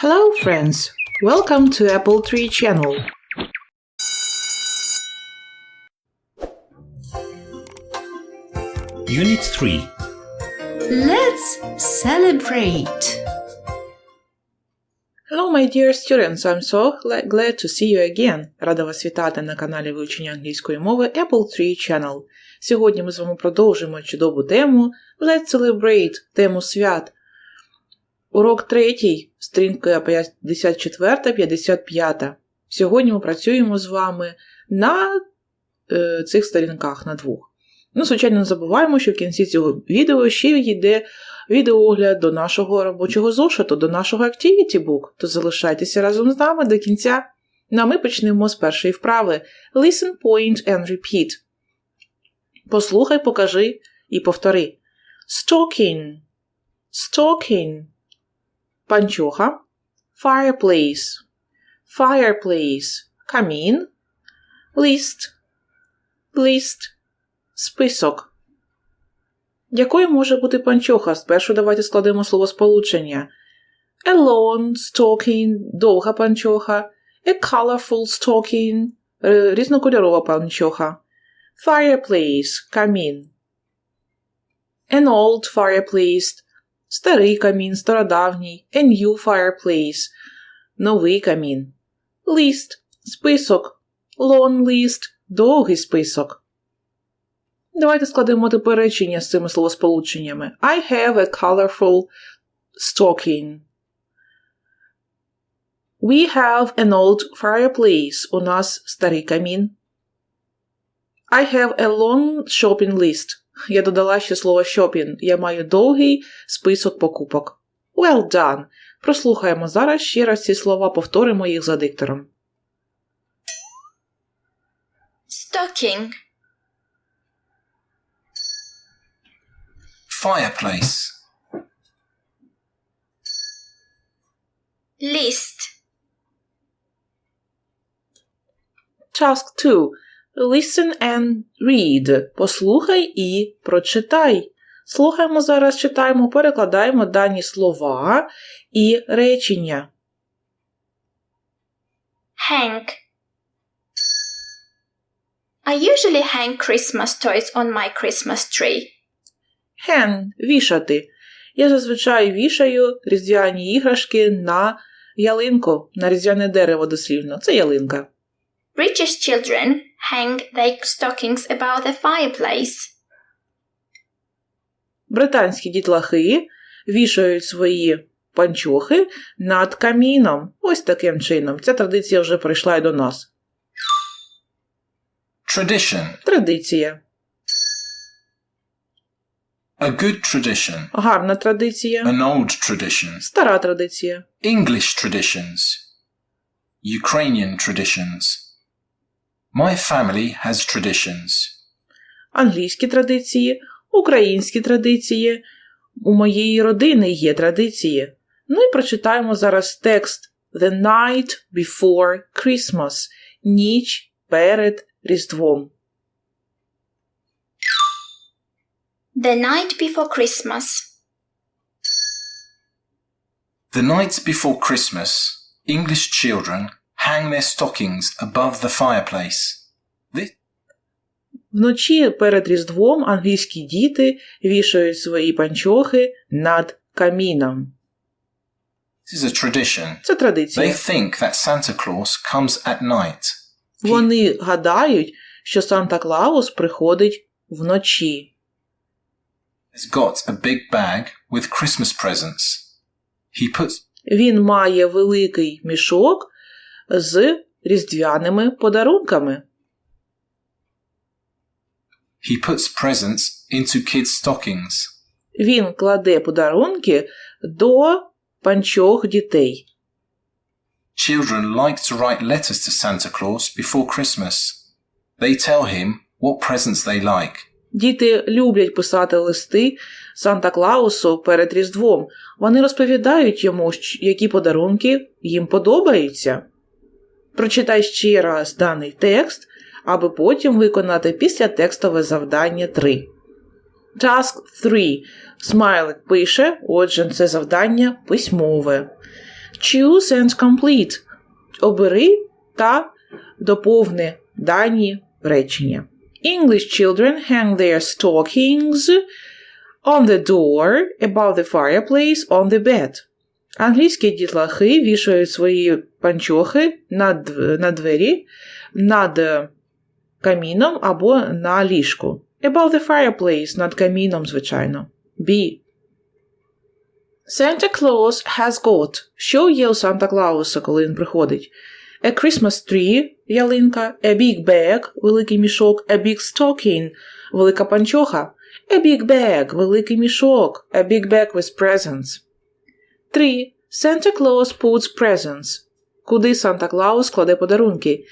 Hello, friends. Welcome to Apple Tree Channel. Unit 3 Let's celebrate. Hello, my dear students. I'm so glad to see you again. Рада вас вітати на каналі вивчення англійської мови Apple Tree Channel. Сьогодні ми з вами продовжимо чудову тему Let's Celebrate тему свят. Урок третій, сторінка 54-55. Сьогодні ми працюємо з вами на е, цих сторінках на двох. Ну, звичайно, не забуваємо, що в кінці цього відео ще йде відеоогляд до нашого робочого зошиту, до нашого Activity Book. То залишайтеся разом з нами до кінця. Ну, а ми почнемо з першої вправи. Listen, point and repeat. Послухай, покажи і повтори. Stalking. Stalking. Панчоха. Fireplace. Fireplace. Камін. List. List. Список. Якою може бути панчоха? Спершу давайте складемо словосполучення. A lawn stocking – довга панчоха. A colorful stocking – різнокольорова панчоха. Fireplace – камін. An old fireplace – старий камін, стародавній. A new fireplace – новий камін. List – список. Long list – довгий список. Давайте складемо тепер речення з цими словосполученнями. I have a colorful stocking. We have an old fireplace. У нас старий камін. I have a long shopping list. Я додала ще слово shopping. Я маю довгий список покупок. Well done. Прослухаємо зараз ще раз ці слова, повторимо їх за диктором. Stocking. Fireplace List. Task 2. Listen and read. Послухай і прочитай. Слухаємо зараз, читаємо, перекладаємо дані слова і речення. Hang. I usually hang Christmas toys on my Christmas tree. Hang – вішати. Я зазвичай вішаю різдвяні іграшки на ялинку, на різдвяне дерево дослівно. Це ялинка. British children hang their stockings above the fireplace. Британські дітлахи вішають свої панчохи над каміном. Ось таким чином. Ця традиція вже прийшла і до нас. Tradition Традиція. A good tradition. Гарна традиція. An old tradition. Стара традиція. English traditions. Ukrainian traditions. My family has traditions. Англійські традиції, українські традиції. У моєї родини є традиції. Ну і прочитаємо зараз текст The night before Christmas. Ніч перед Різдвом. The night before Christmas. The night before Christmas, English children hang their stockings above the fireplace. This, Вночі перед Різдвом англійські діти вішають свої панчохи над каміном. this is a tradition. Це традиція. They think that Santa Claus comes at night. Вони гадають, що Санта Клаус приходить вночі. Has got a big bag with Christmas presents. He puts Він має великий мішок з різдвяними подарунками. he puts presents into kids' stockings. Він кладе подарунки до панчох дітей. Children like to write letters to Santa Claus before Christmas. They tell him what presents they like. Діти люблять писати листи Санта Клаусу перед Різдвом. Вони розповідають йому, які подарунки їм подобаються. Прочитай ще раз даний текст, аби потім виконати післятекстове завдання 3. Task 3. Смайлик пише, отже, це завдання письмове. Choose and complete. Обери та доповни дані речення. English children hang their stockings on the door, above the fireplace, on the bed. Англійські дітлахи вішають свої панчохи на, дв- на двері, над е, каміном або на ліжку. Above the fireplace, над каміном, звичайно. B. Santa Claus has got. Що є у Санта Клауса, коли він приходить? A Christmas tree – ялинка, a big bag – великий мішок, a big stocking – велика панчоха, a big bag – великий мішок, a big bag with presents. 3. Santa Claus puts presents. Куди Санта Клаус кладе подарунки?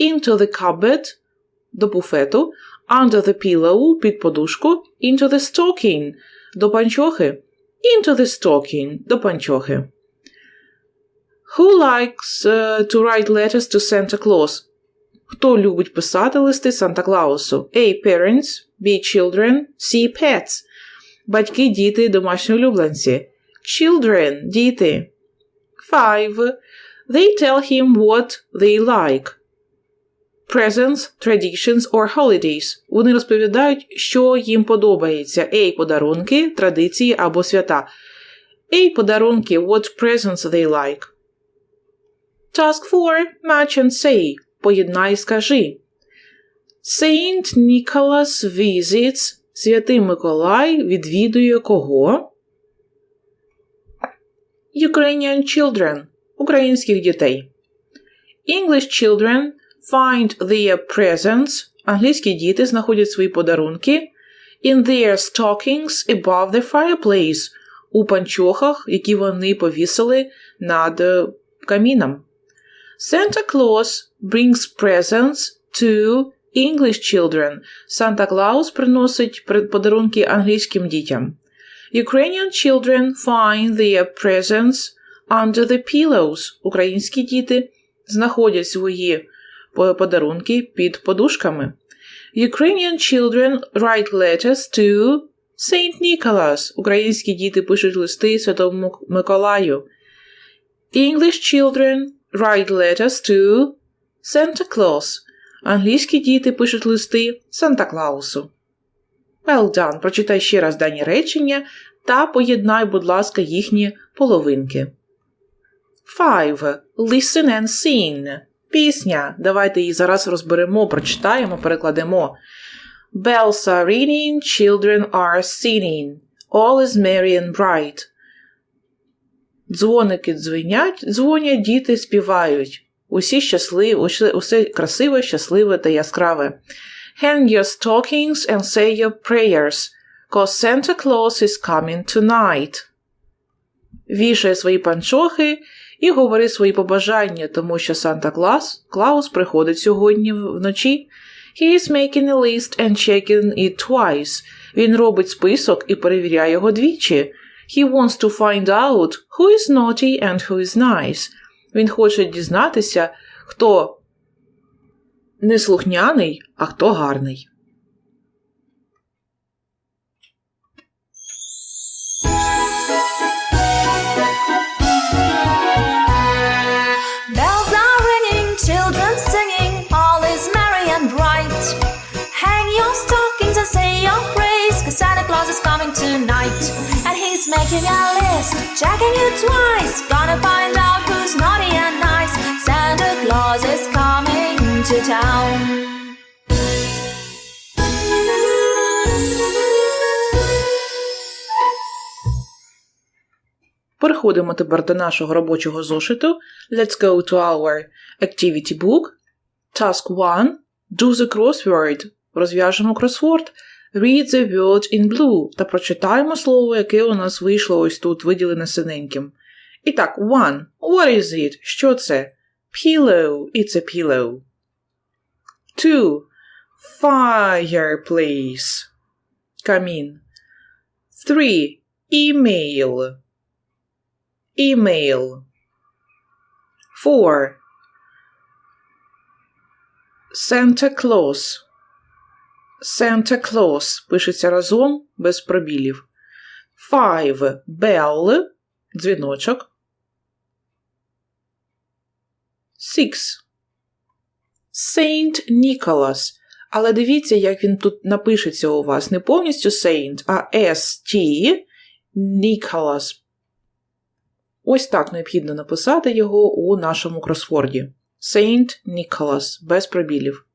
Into the cupboard – до буфету, under the pillow – під подушку, into the stocking – до панчохи, into the stocking – до панчохи. Who likes uh, to write letters to Santa Claus? Хто любить писати листи Санта Клаусу? A. Parents. B. Children. C. Pets. Батьки, діти, домашні улюбленці. Children – діти. 5. They tell him what they like. Presents, traditions or holidays. Вони розповідають, що їм подобається. A. Подарунки, традиції або свята. A. Подарунки. What presents they like. Task 4. Match and say. Поєднай скажи. Saint Nicholas visits. Святий Миколай відвідує кого? Ukrainian children. Українських дітей. English children find their presents. Англійські діти знаходять свої подарунки in their stockings above the fireplace. У панчохах, які вони повісили над е, каміном. Santa Claus brings presents to English children. Санта Клаус приносить подарунки англійським дітям. Ukrainian children find their presents under the pillows. Українські діти знаходять свої по- подарунки під подушками. Ukrainian children write letters to Saint Nicholas. Українські діти пишуть листи Святому Миколаю. English children write letters to Santa Claus. Англійські діти пишуть листи Санта Клаусу. Well done. Прочитай ще раз дані речення та поєднай, будь ласка, їхні половинки. 5. Listen and sing. Пісня. Давайте її зараз розберемо, прочитаємо, перекладемо. Bells are ringing, children are singing. All is merry and bright. Дзвоники дзвенять, дзвонять, діти співають. Усі щасливі, усе красиве, щасливе та яскраве. Hang your stockings and say your prayers, cause Santa Claus is coming tonight. Вішай свої панчохи і говори свої побажання, тому що Санта Клаус, Клаус приходить сьогодні вночі. He is making a list and checking it twice. Він робить список і перевіряє його двічі. He wants to find out who is naughty and who is nice. Він хоче дізнатися, хто неслухняний, а хто гарний. Bells are ringing, children all is merry and bright. Hang your stockings and say your praise, cause Santa Claus is coming tonight. And he's making a list, checking it twice, gonna Переходимо тепер до нашого робочого зошиту. Let's go to our activity book. Task 1. Do the crossword. Розв'яжемо кросворд. Read the word in blue та прочитаємо слово, яке у нас вийшло ось тут, виділене синеньким. І так, one. What is it? Що це? Pillow. It's a pillow. Two. Fireplace. Камін. Three. Email. Email. Four. Santa Claus. Santa Claus пишеться разом без пробілів. Five. Bell. Дзвіночок. Six. Saint Nicholas. Але дивіться, як він тут напишеться у вас. Не повністю Saint, а S-T Nicholas. Ось так необхідно написати його у нашому кросворді. Saint Nicholas, без пробілів.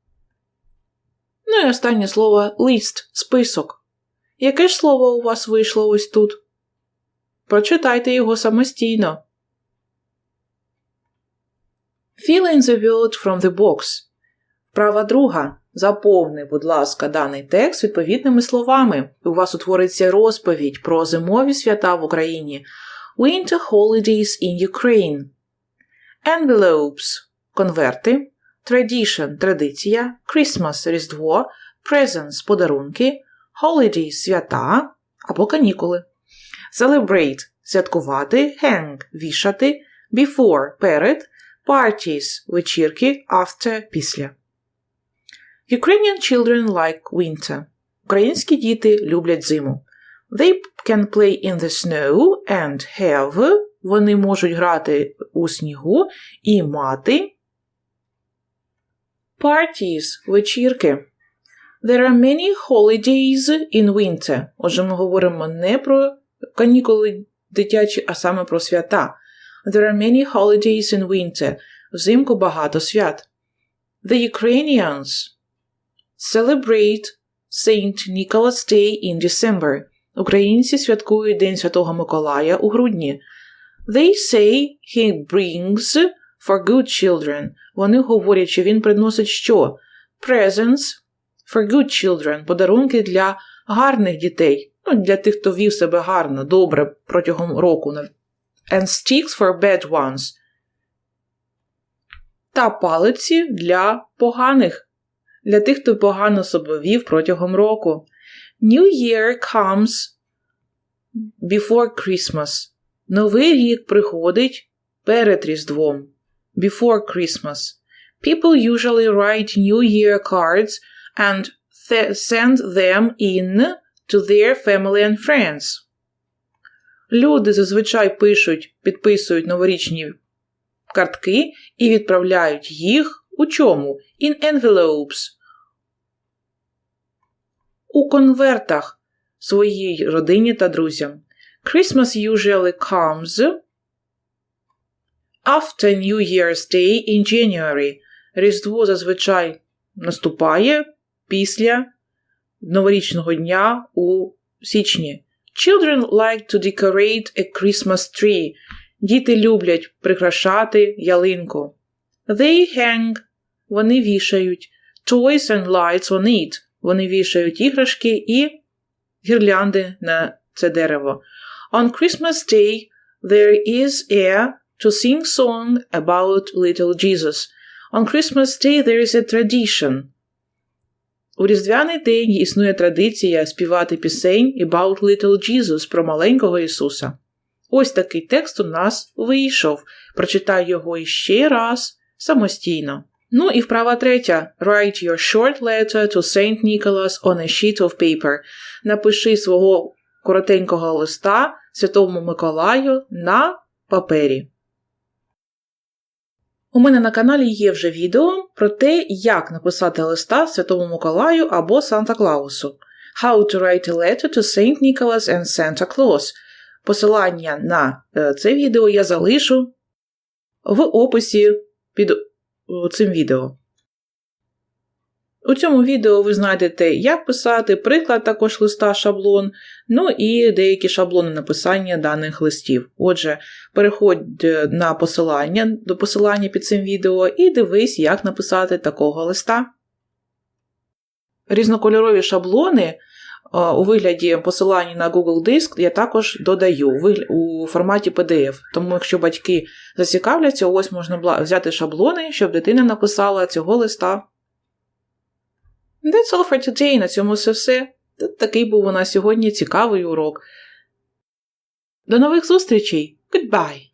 Ну і останнє слово list, список. Яке ж слово у вас вийшло ось тут? Прочитайте його самостійно. Fill in the word from the box. Вправа друга. Заповни, будь ласка, даний текст відповідними словами. У вас утвориться розповідь про зимові свята в Україні. Winter holidays in Ukraine. Envelopes – конверти. Tradition – традиція. Christmas – Різдво. Presents – подарунки. Holidays – свята або канікули. Celebrate – святкувати. Hang – вішати. Before – перед. Parties – вечірки. After – після. Ukrainian children like winter. Українські діти люблять зиму. They can play in the snow and have. Вони можуть грати у снігу і мати. Parties – вечірки. There are many holidays in winter. Отже, ми говоримо не про канікули дитячі, а саме про свята. There are many holidays in winter. Взимку багато свят. The Ukrainians celebrate Saint Nicholas Day in December. Українці святкують День Святого Миколая у грудні. They say he brings for good children. Вони говорять, що він приносить що? Presents for good children. Подарунки для гарних дітей. Ну, для тих, хто вів себе гарно, добре протягом року. And sticks for bad ones. Та палиці для поганих. Для тих, хто погано себе вів протягом року. New Year comes before Christmas. Новий рік приходить перед Різдвом. Before Christmas. People usually write New Year cards and th- send them in to their family and friends. Люди зазвичай пишуть, підписують новорічні картки і відправляють їх у чому? In envelopes. У конвертах своїй родині та друзям. Christmas usually comes after New Year's Day in January. Різдво зазвичай наступає після новорічного дня у січні. Children like to decorate a Christmas tree. Діти люблять прикрашати ялинку. They hang. Вони вішають. Toys and lights on it. Вони вішають іграшки і гірлянди на це дерево. On Christmas Day there is a to sing song about little Jesus. On Christmas Day there is a tradition. У Різдвяний день існує традиція співати пісень about little Jesus про маленького Ісуса. Ось такий текст у нас вийшов. Прочитай його іще раз самостійно. Ну і вправа третя. Write your short letter to Saint Nicholas on a sheet of paper. Напиши свого коротенького листа Святому Миколаю на папері. У мене на каналі є вже відео про те, як написати листа Святому Миколаю або Санта Клаусу. How to write a letter to Saint Nicholas and Santa Claus. Посилання на е, це відео я залишу в описі під е, цим відео. У цьому відео ви знайдете, як писати, приклад також листа шаблон, ну і деякі шаблони написання даних листів. Отже, переходь на посилання до посилання під цим відео і дивись, як написати такого листа. Різнокольорові шаблони у вигляді посилання на Google Диск я також додаю у форматі PDF. Тому, якщо батьки зацікавляться, ось можна взяти шаблони, щоб дитина написала цього листа. That's all for today. На цьому все все. Такий був у нас сьогодні цікавий урок. До нових зустрічей. Goodbye!